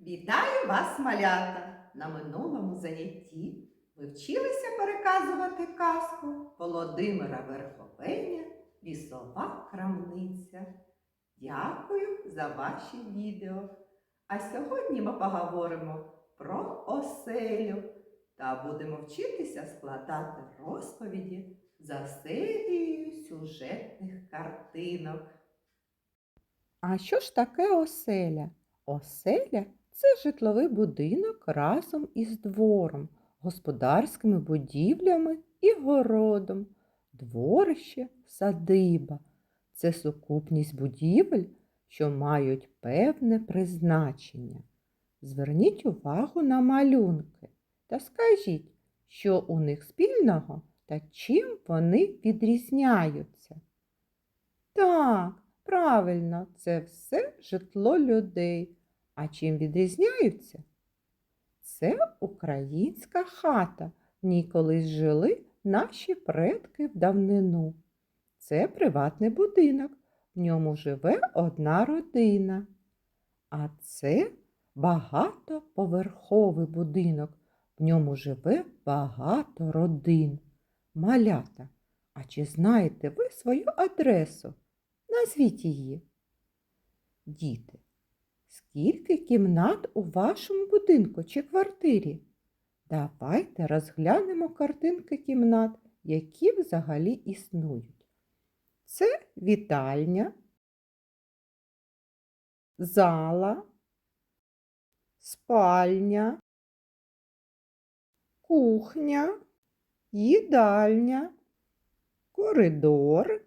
Вітаю вас, малята! На минулому занятті ви вчилися переказувати казку Володимира Верховеня Лісова крамниця. Дякую за ваші відео. А сьогодні ми поговоримо про оселю та будемо вчитися складати розповіді за серією сюжетних картинок. А що ж таке оселя? Оселя це житловий будинок разом із двором, господарськими будівлями і городом. Дворище садиба це сукупність будівель, що мають певне призначення. Зверніть увагу на малюнки та скажіть, що у них спільного та чим вони відрізняються. Так, правильно, це все житло людей. А чим відрізняються? Це українська хата. В ній колись жили наші предки в давнину. Це приватний будинок. В ньому живе одна родина. А це багатоповерховий будинок. В ньому живе багато родин. Малята. А чи знаєте ви свою адресу? Назвіть її. Діти, скільки кімнат у вашому будинку чи квартирі? Давайте розглянемо картинки кімнат, які взагалі існують. Це вітальня, зала, спальня, кухня, їдальня, коридор,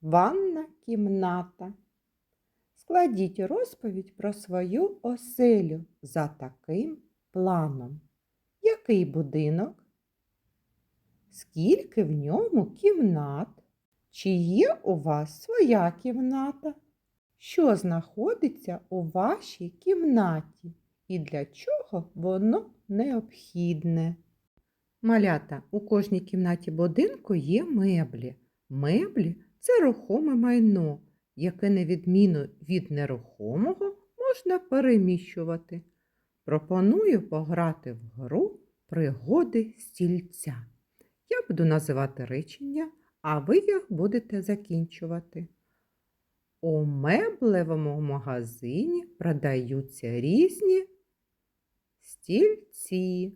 ванна кімната. Складіть розповідь про свою оселю за таким планом. Який будинок? Скільки в ньому кімнат? Чи є у вас своя кімната? Що знаходиться у вашій кімнаті і для чого воно необхідне? Малята, у кожній кімнаті будинку є меблі. Меблі це рухоме майно, яке, на відміну від нерухомого, можна переміщувати. Пропоную пограти в гру пригоди стільця. Я буду називати речення, а ви їх будете закінчувати. У меблевому магазині продаються різні стільці.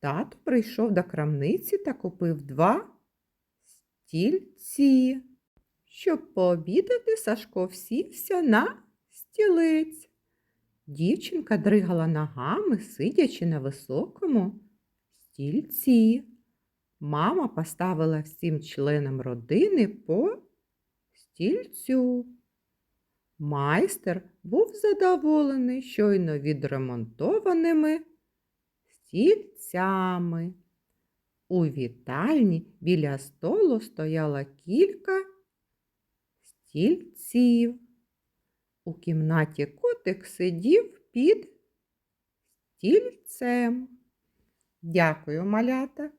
Тато прийшов до крамниці та купив два стільці. Щоб пообідати, Сашко всівся на стілець. Дівчинка дригала ногами, сидячи на високому стільці. Мама поставила всім членам родини по стільцю. Майстер був задоволений щойно відремонтованими стільцями. У вітальні біля столу стояло кілька стільців. У кімнаті котик сидів під стільцем. Дякую, малята.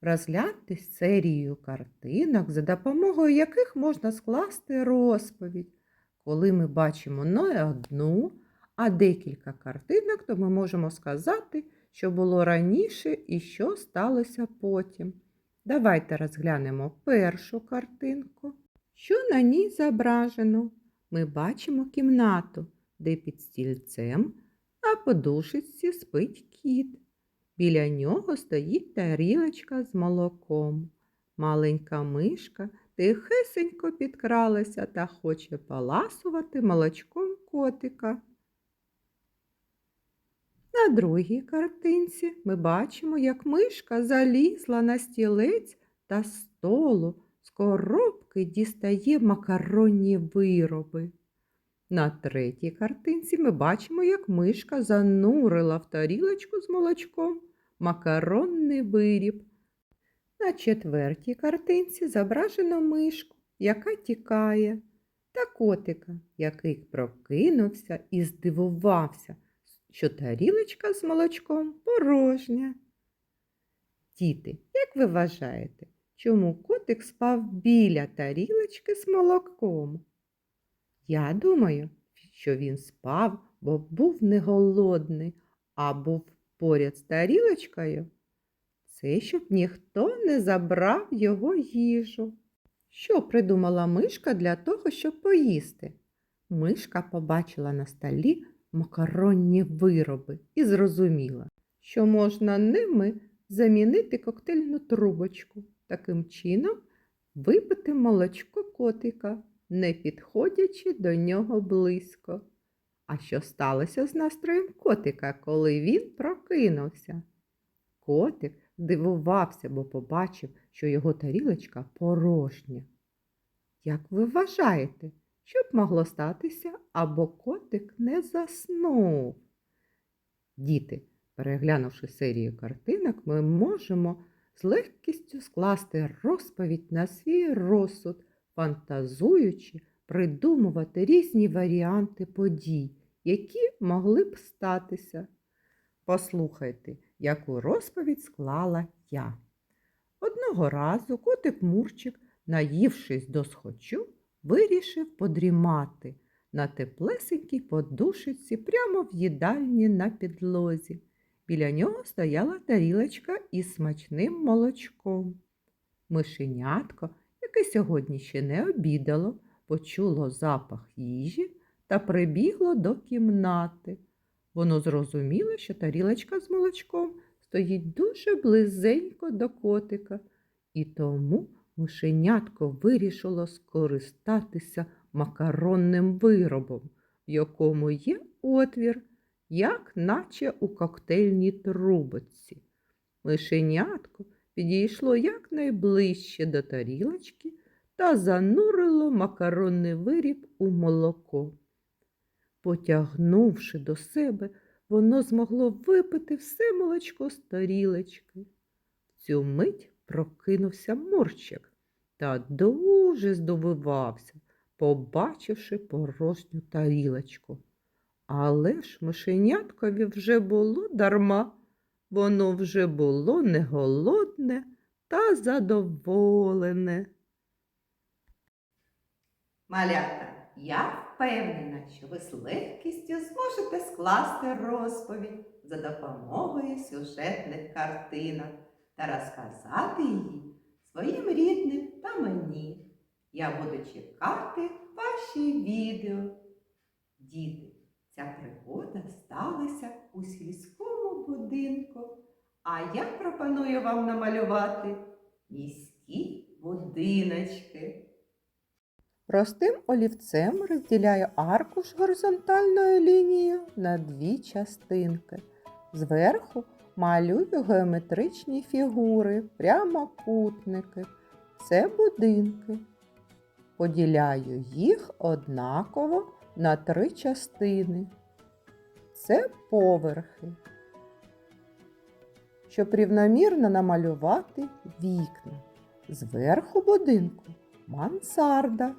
Розгляньте серію картинок, за допомогою яких можна скласти розповідь. Коли ми бачимо не одну, а декілька картинок, то ми можемо сказати, що було раніше і що сталося потім. Давайте розглянемо першу картинку. Що на ній зображено? Ми бачимо кімнату, де під стільцем на подушечці спить кіт. Біля нього стоїть тарілочка з молоком. Маленька мишка тихесенько підкралася та хоче поласувати молочком котика. На другій картинці ми бачимо, як мишка залізла на стілець та столу коробки дістає макаронні вироби. На третій картинці ми бачимо, як мишка занурила в тарілочку з молочком макаронний виріб. На четвертій картинці зображено мишку, яка тікає, та котика, який прокинувся і здивувався, що тарілочка з молочком порожня. Діти, як ви вважаєте, чому котик спав біля тарілочки з молоком? Я думаю, що він спав, бо був не голодний, а був поряд з тарілочкою. Це щоб ніхто не забрав його їжу. Що придумала мишка для того, щоб поїсти? Мишка побачила на столі макаронні вироби і зрозуміла, що можна ними замінити коктейльну трубочку. Таким чином випити молочко котика, не підходячи до нього близько. А що сталося з настроєм котика, коли він прокинувся? Котик здивувався, бо побачив, що його тарілочка порожня. Як ви вважаєте, що б могло статися, або котик не заснув? Діти, переглянувши серію картинок, ми можемо з легкістю скласти розповідь на свій розсуд, фантазуючи, придумувати різні варіанти подій, які могли б статися. Послухайте, яку розповідь склала я. Одного разу котик Мурчик, наївшись до схочу, вирішив подрімати на теплесенькій подушиці прямо в їдальні на підлозі. Біля нього стояла тарілочка із смачним молочком. Мишенятко, яке сьогодні ще не обідало, почуло запах їжі та прибігло до кімнати. Воно зрозуміло, що тарілочка з молочком стоїть дуже близенько до котика, і тому мишенятко вирішило скористатися макаронним виробом, в якому є отвір, як наче у коктейльній трубочці. Мишенятко підійшло якнайближче до тарілочки та занурило макаронний виріб у молоко. Потягнувши до себе, воно змогло випити все молочко з тарілочки. Цю мить прокинувся Мурчик та дуже здивувався, побачивши порожню тарілочку. Але ж мишеняткові вже було дарма, воно вже було не голодне та задоволене. Малята, я впевнена, що ви з легкістю зможете скласти розповідь за допомогою сюжетних картинок та розказати її своїм рідним та мені. Я буду чекати ваші відео. Діти, ця пригода сталася у сільському будинку, а я пропоную вам намалювати міські будиночки. Простим олівцем розділяю аркуш горизонтальною лінією на дві частинки. Зверху малюю геометричні фігури, прямокутники. Це будинки. Поділяю їх однаково на три частини. Це поверхи. Щоб рівномірно намалювати вікна. Зверху будинку мансарда,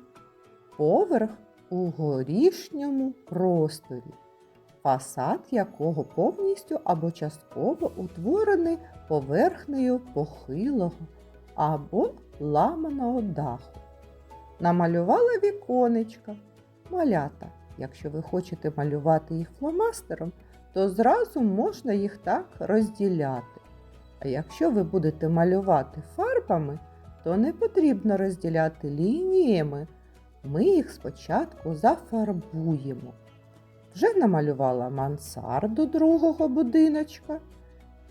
поверх у горішньому просторі, фасад якого повністю або частково утворений поверхнею похилого або ламаного даху. Намалювала віконечка, малята. Якщо ви хочете малювати їх фломастером, то зразу можна їх так розділяти. А якщо ви будете малювати фарбами, то не потрібно розділяти лініями. Ми їх спочатку зафарбуємо. Вже намалювала мансарду другого будиночка,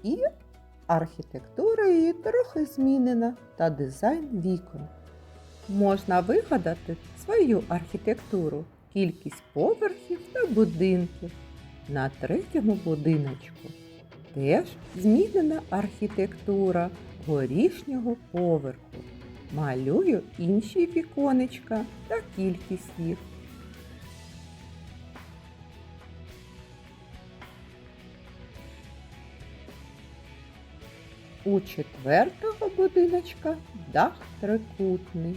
і архітектура її трохи змінена та дизайн вікон. Можна вигадати свою архітектуру, кількість поверхів та будинків. На третьому будиночку теж змінена архітектура горішнього поверху. Малюю інші віконечка та кількість їх. У четвертого будиночка дах трикутний.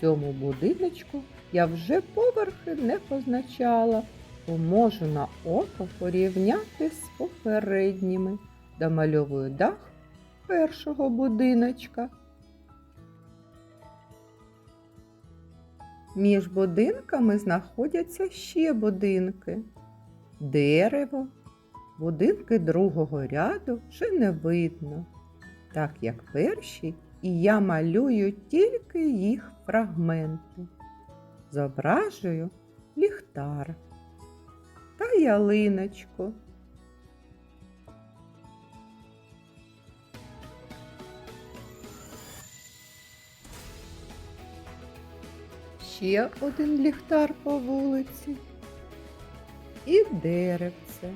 Цьому будиночку я вже поверхи не позначала, бо можу на око порівняти з попередніми. Домальовую дах першого будиночка. Між будинками знаходяться ще будинки. Дерево. Будинки другого ряду вже не видно, так як перші, і я малюю тільки їх фрагменти. Зображую ліхтар та ялиночку. Ще один ліхтар по вулиці і деревце.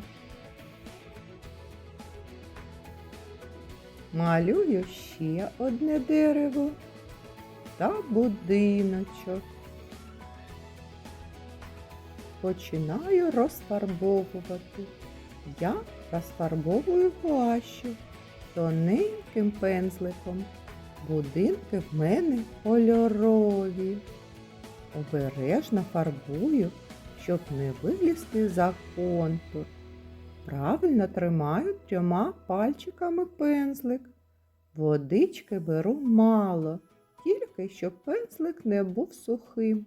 Малюю ще одне дерево та будиночок. Починаю розфарбовувати. Я розфарбовую гуашю тоненьким пензликом. Будинки в мене кольорові. Обережно фарбую, щоб не вилізти за контур. Правильно тримаю трьома пальчиками пензлик. Водички беру мало, тільки щоб пензлик не був сухим.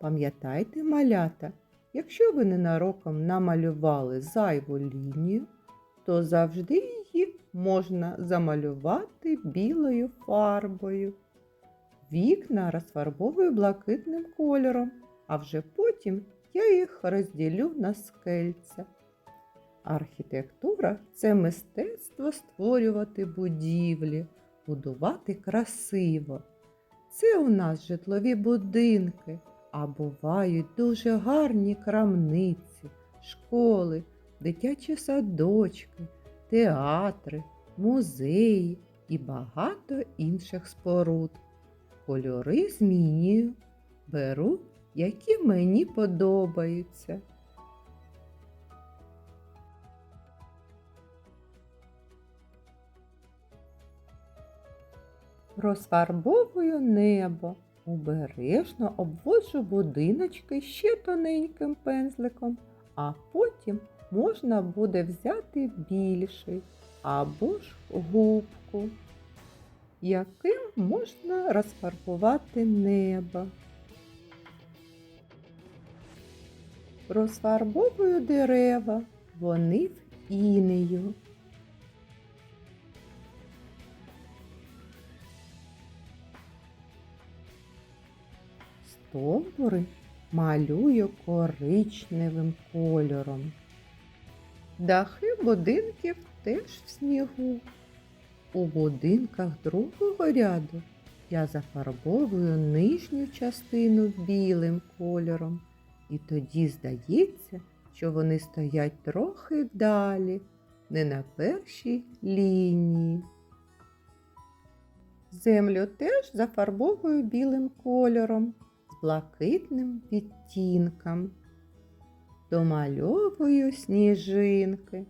Пам'ятайте, малята, якщо ви ненароком намалювали зайву лінію, то завжди її можна замалювати білою фарбою. Вікна розфарбовую блакитним кольором, а вже потім я їх розділю на скельця. Архітектура це мистецтво створювати будівлі, будувати красиво. Це у нас житлові будинки, а бувають дуже гарні крамниці, школи, дитячі садочки, театри, музеї і багато інших споруд. Кольори змінюю, беру, які мені подобаються. Розфарбовую небо, обережно обводжу будиночки ще тоненьким пензликом, а потім можна буде взяти більший або ж губку, яким можна розфарбувати небо. Розфарбовую дерева, вони в інею. Стовбури малюю коричневим кольором. Дахи будинків теж в снігу. У будинках другого ряду я зафарбовую нижню частину білим кольором, і тоді здається, що вони стоять трохи далі, не на першій лінії. Землю теж зафарбовую білим кольором блакитним відтінком. Домальовую сніжинки.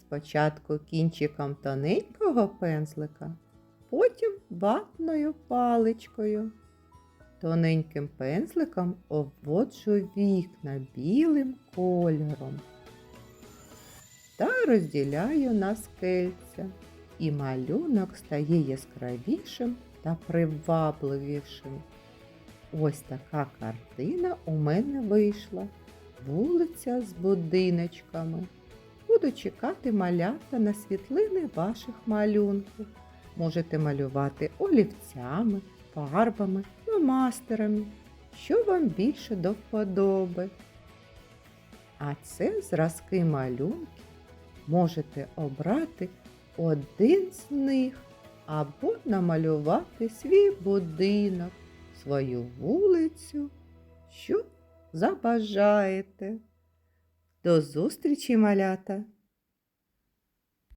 Спочатку кінчиком тоненького пензлика, потім ватною паличкою. Тоненьким пензликом обводжу вікна білим кольором та розділяю на скельця, і малюнок стає яскравішим та привабливішим. Ось така картина у мене вийшла. Вулиця з будиночками. Буду чекати малята на світлини ваших малюнків. Можете малювати олівцями, фарбами, фломастерами, що вам більше до вподоби. А це зразки малюнків. Можете обрати один з них або намалювати свій будинок, свою вулицю, що забажаєте. До зустрічі, малята!